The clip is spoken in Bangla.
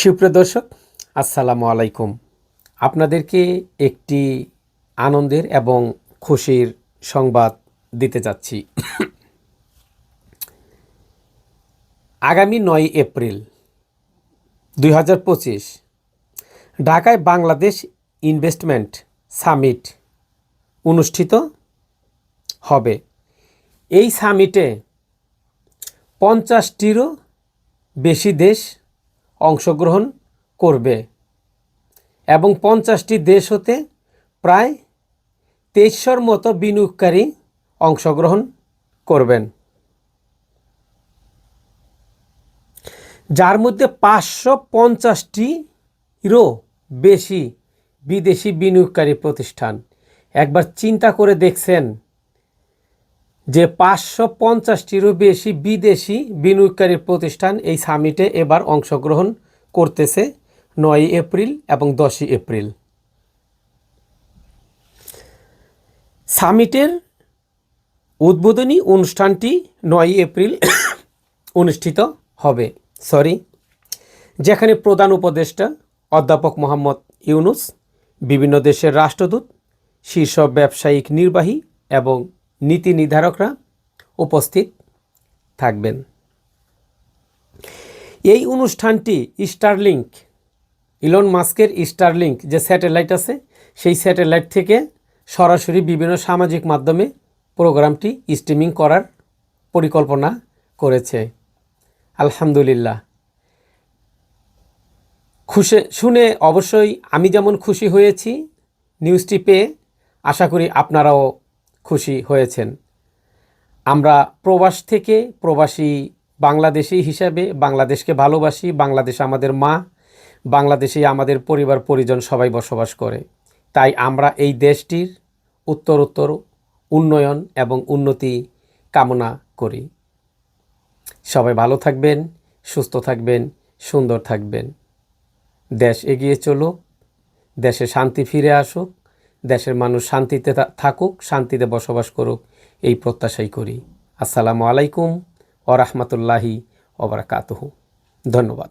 সুপ্রিয় দর্শক, আসসালামু আলাইকুম। আপনাদেরকে একটি আনন্দের এবং খুশির সংবাদ দিতে যাচ্ছি। আগামী নয় এপ্রিল দুই হাজার পঁচিশ, ঢাকায় বাংলাদেশ ইনভেস্টমেন্ট সামিট অনুষ্ঠিত হবে। এই সামিটে পঞ্চাশটিরও বেশি দেশ অংশগ্রহণ করবে। এবং পঞ্চাশটি দেশ হতে প্রায় তেইশশোর মতো বিনিয়োগকারী অংশগ্রহণ করবেন। যার মধ্যে পাঁচশো পঞ্চাশটিরও বেশি বিদেশি বিনিয়োগকারী প্রতিষ্ঠান। একবার চিন্তা করে দেখছেন যে পাঁচশো পঞ্চাশটিরও বেশি বিদেশি বিনিয়োগকারী প্রতিষ্ঠান এই সামিটে এবার অংশগ্রহণ করতেছে নয় এপ্রিল এবং দশই এপ্রিল। সামিটের উদ্বোধনী অনুষ্ঠানটি নয় এপ্রিল অনুষ্ঠিত হবে। সরি, যেখানে প্রধান উপদেষ্টা অধ্যাপক মোহাম্মদ ইউনুস, বিভিন্ন দেশের রাষ্ট্রদূত, শীর্ষ ব্যবসায়িক নির্বাহী এবং নীতি নির্ধারকরা উপস্থিত থাকবেন। এই অনুষ্ঠানটি স্টারলিংক, ইলন মাস্কের স্টারলিংক যে স্যাটেলাইট আছে, সেই স্যাটেলাইট থেকে সরাসরি বিভিন্ন সামাজিক মাধ্যমে প্রোগ্রামটি স্ট্রিমিং করার পরিকল্পনা করেছে। আলহামদুলিল্লাহ। খুশি, শুনে অবশ্যই আমি যেমন খুশি হয়েছি, নিউজটি পেয়ে আশা করি আপনারাও খুশি হয়েছেন। আমরা প্রবাস থেকে প্রবাসী বাংলাদেশি হিসাবে বাংলাদেশকে ভালোবাসি, বাংলাদেশ আমাদের মা বাংলাদেশেই আমাদের পরিবার, পরিজন সবাই বসবাস করে। তাই আমরা এই দেশটির উত্তরোত্তর, উন্নয়ন এবং উন্নতি কামনা করি। সবাই ভালো থাকবেন, সুস্থ থাকবেন, সুন্দর থাকবেন। দেশ এগিয়ে চলুক, দেশে শান্তি ফিরে আসুক। দেশের মানুষ শান্তিতে থাকুক, শান্তিতে বসবাস করুক, এই প্রত্যাশাই করি। আসসালামু আলাইকুম ও রহমতুল্লাহি ওবরাকাতহ ধন্যবাদ।